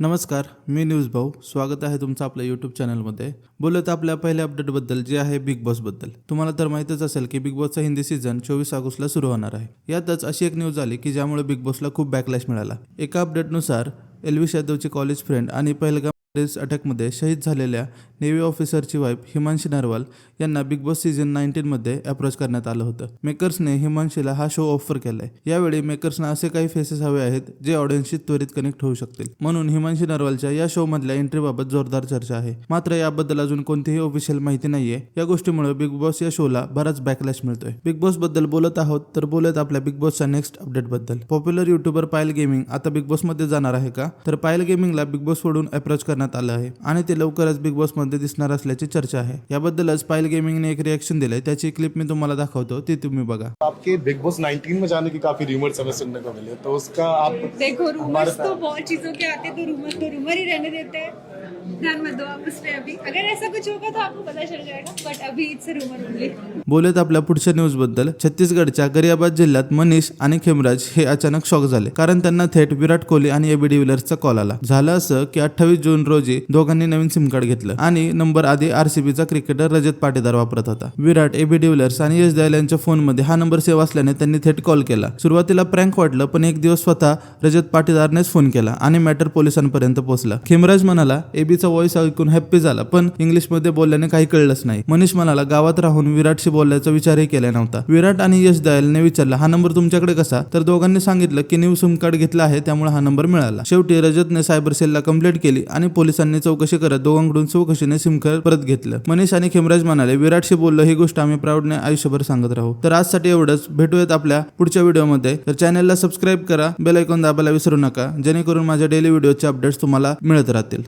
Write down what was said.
नमस्कार मी न्यूज भाऊ. स्वागत आहे तुमचं आपल्या यूट्यूब चॅनलमध्ये बोलत आपल्या पहिल्या अपडेटबद्दल जे आहे बिग बॉसबद्दल तुम्हाला तर माहीतच असेल की बिग बॉसचा हिंदी सीझन चोवीस ऑगस्टला सुरू होणार आहे. यातच अशी एक न्यूज आली की ज्यामुळे बिग बॉसला खूप बॅकलॅश मिळाला. एका अपडेटनुसार एलविश यादवचे कॉलेज फ्रेंड आणि पहलगाम अटॅकमध्ये शहीद झालेल्या नेव्ही ऑफिसरची वाईफ हिमांशी नरवाल यांना बिग बॉस सीझन नाईन्टीनमध्ये अप्रोच करण्यात आलं होतं. मेकर्सने हिमांशीला हा शो ऑफर केलाय. यावेळी मेकर्सना असे काही फेसेस हवे आहेत जे ऑडियन्सशी त्वरित कनेक्ट होऊ शकतील. म्हणून हिमांशी नरवालच्या या शो मधल्या एंट्रीबाबत जोरदार चर्चा आहे. मात्र याबद्दल अजून कोणतीही ऑफिशियल माहिती नाहीये. या गोष्टीमुळे बिग बॉस या शोला बराच बॅकलॅश मिळतोय. बिग बॉसबद्दल बोलत आहोत तर बोलत आपल्या बिग बॉसच्या नेक्स्ट अपडेटबद्दल. पॉप्युलर युट्यूबर पायल गेमिंग आता बिग बॉसमध्ये जाणार आहे का? तर पायल गेमिंगला बिग बॉस सोडून अप्रोच करण्यात आलं आहे. आणि ते लवकरच बिग बॉसमध्ये दिसणार असल्याची चर्चा आहे. याबद्दलच पायल गेमिंगने एक रिएक्शन दिलंय. त्याची क्लिप मी तुम्हाला दाखवतो. ती तुम्ही बघा. आपके बिग बॉस 19 में जाने की काफी रूमर्स हमें सुनने को मिले. तो उसका आप देखो रूमर्स तो बहुत चीजों के आते तो रूमर तो रूमर ही रहने देते हैं। ध्यान मत दो आप उस अभी। अगर ऐसा कुछ होगा तो आपको पता चल जाएगा बट अभी इट्स रूमर ओनली बोलत आपल्या पुढच्या न्यूजबद्दल. छत्तीसगडच्या गरियाबाद जिल्ह्यात मनीष आणि खेमराज हे अचानक शॉक झाले कारण त्यांना थेट विराट कोहली आणि एबी डिव्हिलर्सचा कॉल आला. झालं असं की अठ्ठावीस जून रोजी दोघांनी नवीन सिम कार्ड घेतलं आणि नंबर आधी आरसीबीचा क्रिकेटर रजत पाटीदार वापरत होता. विराट एबी डिव्हिलर्स आणि यश दयाल यांच्या फोनमध्ये हा नंबर सेव्ह असल्याने त्यांनी थेट कॉल केला. सुरुवातीला प्रँक वाटलं पण एक दिवस स्वतः रजत पाटीदारनेच फोन केला आणि मॅटर पोलिसांपर्यंत पोहोचला. खेमराज म्हणाला एबीचा व्हॉइस ऐकून हॅप्पी झाला. पण इंग्लिशमध्ये बोलल्याने काही कळलंच नाही. मनीष म्हणाला गावात राहून विराटशी बोलण्याचा विचारही केला नव्हता. विराट आणि यश दयालने विचारला हा नंबर तुमच्याकडे कसा? तर दोघांनी सांगितलं की न्यू सिम कार्ड घेतला आहे त्यामुळे हा नंबर मिळाला. शेवटी रजतने सायबर सेलला कंप्लेंट केली आणि पोलिसांनी चौकशी करत दोघांकडून चौकशीने सिम कार्ड परत घेतलं. मनीष आणि खेमराज म्हणाले विराटशी बोललो ही गोष्ट आम्ही प्राऊडने आयुष्यभर सांगत राहू. तर आजसाठी एवढंच. भेटूयात आपल्या पुढच्या व्हिडिओमध्ये. तर चॅनलला सबस्क्राईब करा. बेल ऐकून दाबायला विसरू नका. जेणेकरून माझ्या डेली व्हिडिओचे अपडेट्स तुम्हाला मिळत राहतील.